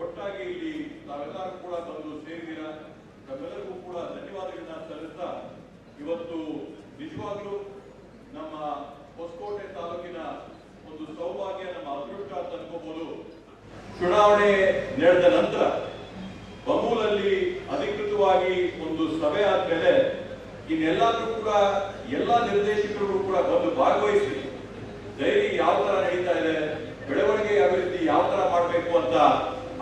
ಒಟ್ಟಾಗಿ ಇಲ್ಲಿ ತಾವೆಲ್ಲರೂ ಕೂಡ ಬಂದು ಸೇರಿದ್ದೀರಾ? ತಮ್ಮೆಲ್ಲರಿಗೂ ಕೂಡ ಧನ್ಯವಾದಗಳನ್ನ ಸಲ್ಲಿಸ್ತಾ ಇವತ್ತು ನಿಜವಾಗ್ಲೂ ನಮ್ಮ ಹೊಸಕೋಟೆ ತಾಲೂಕಿನ ಒಂದು ಸೌಭಾಗ್ಯ, ನಮ್ಮ ಅದೃಷ್ಟ ಅಂತ ಅನ್ಕೋಬಹುದು ಚುನಾವಣೆ ನಡೆದ ನಂತರ ಬಮೂಲಲ್ಲಿ ಅಧಿಕೃತವಾಗಿ ಒಂದು ಸಭೆ ಆದ್ಮೇಲೆ ಇನ್ನೆಲ್ಲಾದ್ರೂ ಕೂಡ ಎಲ್ಲಾ ನಿರ್ದೇಶಕರು ಕೂಡ ಬಂದು ಭಾಗವಹಿಸಿ ಡೈರಿ ಯಾವ ತರ ನಡೀತಾ ಇದೆ, ಬೆಳವಣಿಗೆ ಅಭಿವೃದ್ಧಿ ಯಾವ ತರ ಮಾಡಬೇಕು ಅಂತ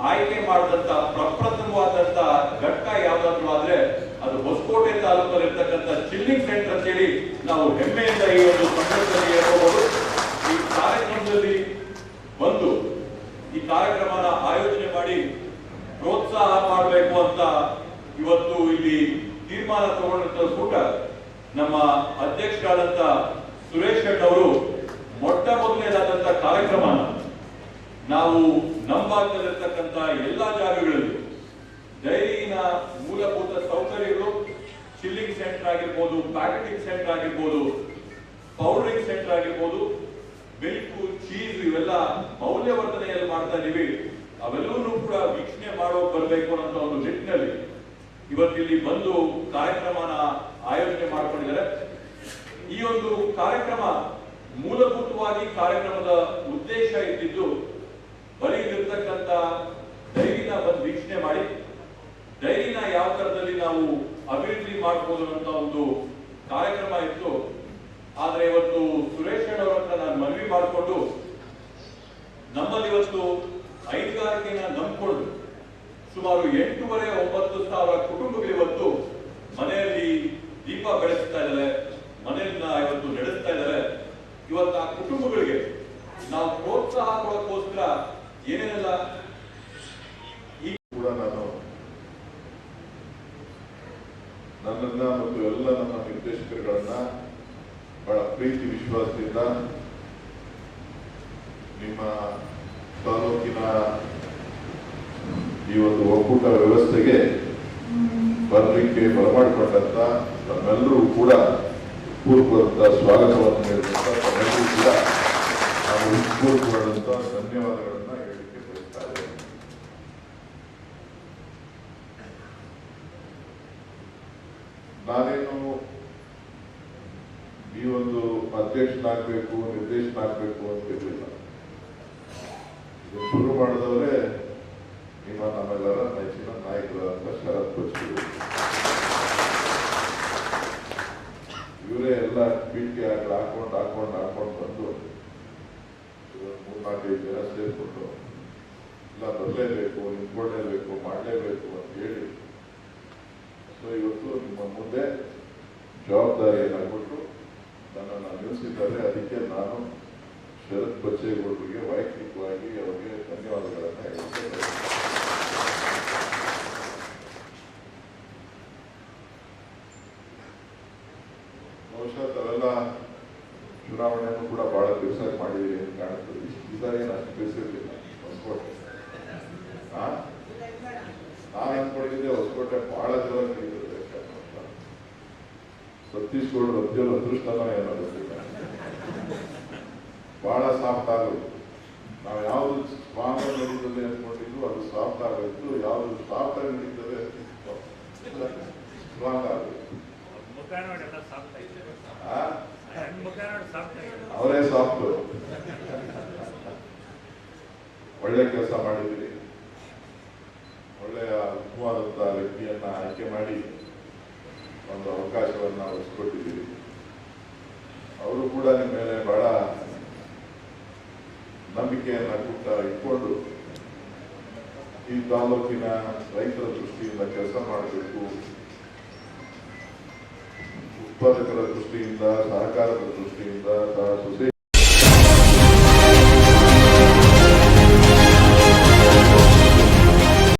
ಆಯ್ಕೆ ಮಾಡಿದಂತ, ಪ್ರಪ್ರಥಮವಾದಂತ ಘಟ್ಟ ಯಾವ್ದಾದ್ರು ಆದ್ರೆ ಅದು ಹೊಸಕೋಟೆ ತಾಲೂಕಲ್ಲಿ ಇರ್ತಕ್ಕಂಥ ಚಿಲ್ಲಿಂಗ್ ಸೆಂಟರ್ ಅಂತ ಹೇಳಿ ನಾವು ಹೆಮ್ಮೆಯಿಂದ ಈ ಒಂದು ಸಂದರ್ಭದಲ್ಲಿ ಹೇಳಬಹುದು ಈ ಕಾರ್ಯಕ್ರಮದಲ್ಲಿ ಬಂದು ಈ ಕಾರ್ಯಕ್ರಮನ ಆಯೋಜನೆ ಮಾಡಿ ಪ್ರೋತ್ಸಾಹ ಮಾಡಬೇಕು ಅಂತ ಇವತ್ತು ಇಲ್ಲಿ ತೀರ್ಮಾನ ತಗೊಂಡಂತ ಕೂಟ ನಮ್ಮ ಅಧ್ಯಕ್ಷರಾದಂತ ಸುರೇಶ್ ಶೆಟ್ ಅವರು ಮೊಟ್ಟ ಮೊದಲನೇದಾದಂತ ಕಾರ್ಯಕ್ರಮ ನಾವು ನಮ್ಮ ಭಾಗದಲ್ಲಿರ್ತಕ್ಕಂಥ ಎಲ್ಲ ಜಾಗಗಳಲ್ಲಿ ಡೈರಿನ ಮೂಲಭೂತ ಸೌಕರ್ಯಗಳು ಚಿಲ್ಲಿಂಗ್ ಸೆಂಟರ್ ಆಗಿರ್ಬೋದು ಪ್ಯಾಕೆಟಿಂಗ್ ಸೆಂಟರ್ ಆಗಿರ್ಬೋದು ಪೌಡರಿಂಗ್ ಸೆಂಟರ್ ಆಗಿರ್ಬೋದು ಮಿಲ್ಕ್ ಚೀಸ್ ಇವೆಲ್ಲ ಮೌಲ್ಯವರ್ಧನೆಯಲ್ಲಿ ಮಾಡ್ತಾ ಇದೀವಿ. ಅವೆಲ್ಲವನ್ನೂ ಕೂಡ ವೀಕ್ಷಣೆ ಮಾಡೋ ಬರಬೇಕು ಅನ್ನೋ ಒಂದು ನಿಟ್ಟಿನಲ್ಲಿ ಇವತ್ತಿಲ್ಲಿ ಬಂದು ಕಾರ್ಯಕ್ರಮನ ಆಯೋಜನೆ ಮಾಡಿಕೊಂಡಿದ್ದಾರೆ. ಈ ಒಂದು ಕಾರ್ಯಕ್ರಮ ಮೂಲಭೂತವಾಗಿ ಕಾರ್ಯಕ್ರಮದ ಉದ್ದೇಶ ಇದ್ದಿದ್ದು ಬರೀ ಡೈರಿನ ಬಂದು ವೀಕ್ಷಣೆ ಮಾಡಿ. ಡೈರಿನ ಯಾವ ತರದಲ್ಲಿ ನಾವು ಅಭಿವೃದ್ಧಿ ಮಾಡಬಹುದು ಅಂತ ಒಂದು ಕಾರ್ಯಕ್ರಮ ಇತ್ತು. ಆದ್ರೆ ಇವತ್ತು ಸುರೇಶ್ ಅವರ ನಾನು ಮನವಿ ಮಾಡಿಕೊಂಡು ನಮ್ಮಲ್ಲಿ ಇವತ್ತು ಹೈನುಗಾರಿಕೆನ ನಂಬಿಕೊಂಡು ಸುಮಾರು ಎಂಟೂವರೆ ಒಂಬತ್ತು ಸಾವಿರ ಕುಟುಂಬಗಳು ಇವತ್ತು ಮನೆಯಲ್ಲಿ ದೀಪ ಬೆಳೆಸ್ತಾ ಇದ್ದಾರೆ ಮನೆಯನ್ನ ಇವತ್ತು ನಡೆಸ್ತಾ ಇದ್ದಾರೆ ಇವತ್ತು ಆ ಕುಟುಂಬಗಳಿಗೆ ನಾವು ಪ್ರೋತ್ಸಾಹ ಕೊಡೋಕ್ಕೋಸ್ಕರ ಏನೇನೆಲ್ಲ ಕೂಡ ನಾನು ನನ್ನನ್ನ ಮತ್ತು ಎಲ್ಲ ನನ್ನ ನಿರ್ದೇಶಕರುಗಳನ್ನ ಬಹಳ ಪ್ರೀತಿ ವಿಶ್ವಾಸದಿಂದ ನಿಮ್ಮ ತಾಲೂಕಿನ ಈ ಒಂದು ಒಕ್ಕೂಟ ವ್ಯವಸ್ಥೆಗೆ ಬರಲಿಕ್ಕೆ ಬರಮಾಡಿಕೊಂಡಂತ ತಮ್ಮೆಲ್ಲರೂ ಕೂಡ ಪೂರ್ವಕವಾದಂತ ಸ್ವಾಗತವನ್ನು ನೀಡಿದಂತ ತಮ್ಮೆಲ್ಲರೂ ಕೂಡ ನಾವು ಧನ್ಯವಾದಗಳನ್ನು ಹೇಳಲಿಕ್ಕೆ ಬಯಸ್ತಾ ನಾನೇನು ಈ ಒಂದು ಅಧ್ಯಕ್ಷನಾಗಬೇಕು, ನಿರ್ದೇಶನಾಗಬೇಕು ಅಂತ ಇರಲಿಲ್ಲ ಇದು ಶುರು ಮಾಡಿದವರೇ ನಿಮ್ಮ ನಮ್ಮೆಲ್ಲರ ನೆಚ್ಚಿನ ನಾಯಕರಾದಂಥ ಶರತ್ ಬಚ್ಚು ಇವರೇ ಎಲ್ಲ ಬಿಟ್ಟಿ ಹಾಕಿ ಹಾಕೊಂಡು ಹಾಕೊಂಡು ಹಾಕೊಂಡು ಬಂದು ಮೂರ್ನಾಲ್ಕೈದು ಜನ ಸೇರಿಕೊಂಡು, ಇಲ್ಲ, ಬರಲೇಬೇಕು ನಿಂತ್ಕೊಳ್ಳೇಬೇಕು ಮಾಡಲೇಬೇಕು ಅಂತ ಹೇಳಿ. ಸೊ ಇವತ್ತು ನಿಮ್ಮ ಮುಂದೆ ಜವಾಬ್ದಾರಿಯನ್ನು ಕೊಟ್ಟು ಅದಕ್ಕೆ ನಾನು ಶರತ್ ಬಚ್ಚೇಗೌಡರಿಗೆ ವೈಯಕ್ತಿಕವಾಗಿ ಅವರಿಗೆ ಧನ್ಯವಾದಗಳನ್ನು ಹೇಳುತ್ತೇನೆ ಬಹುಶಃ ತಾವೆಲ್ಲ ಚುನಾವಣೆಯನ್ನು ಕೂಡ ಬಹಳ ದಿವಸ ಮಾಡಿದ್ದೀರಿ ಅಂತ ಕಾಣುತ್ತದೆ ಈ ಸಾರಿ ಏನು ಅಷ್ಟು ದಿವಸ ಹೊಸಕೋಟೆ. ನಾನು ಅನ್ಕೊಂಡಿದ್ದೆ ಹೊಸಕೋಟೆ ಬಹಳ ಜನ ಅಂತ. ಸತೀಶ್ ಗೌಡ ರದ್ಯಲ್ಲ ಅದೃಷ್ಟನ ಏನೋ ಬಹಳ ಸಾಫ್ಟ್ ಆಗೋದು ನಾವು ಯಾವುದು ಆಗಿ ನಡೀತದೆ ಅನ್ಕೊಂಡಿದ್ದು ಅದು ಸಾಫ್ಟ್ ಆಗೋಯ್ತು ಯಾವುದು ಸಾಫ್ಟ್ ಆಗಿ ನಡೀತದೆ ಸ್ಟ್ರಾಂಗ್ ಆಗಿದೆ ಅವರೇ ಸಾಫ್ಟ್. ಒಳ್ಳೆ ಕೆಲಸ ಮಾಡಿದ್ರಿ. ಒಳ್ಳೆಯ ಉತ್ತಮವಾದಂತಹ ವ್ಯಕ್ತಿಯನ್ನ ಆಯ್ಕೆ ಮಾಡಿ ಒಂದು ಅವಕಾಶವನ್ನು ಒಲಿಸ್ಕೊಟ್ಟಿದ್ದೀರಿ ಅವರು ಕೂಡ ನಿಮ್ಮ ಮೇಲೆ ಬಹಳ ನಂಬಿಕೆಯನ್ನ ಕೂಟ ಇಟ್ಕೊಂಡು ಈ ತಾಲೂಕಿನ ರೈತರ ದೃಷ್ಟಿಯಿಂದ ಕೆಲಸ ಮಾಡಬೇಕು. ಉತ್ಪಾದಕರ ದೃಷ್ಟಿಯಿಂದ ಸಹಕಾರದ ದೃಷ್ಟಿಯಿಂದ ಸೊಸೈಟಿ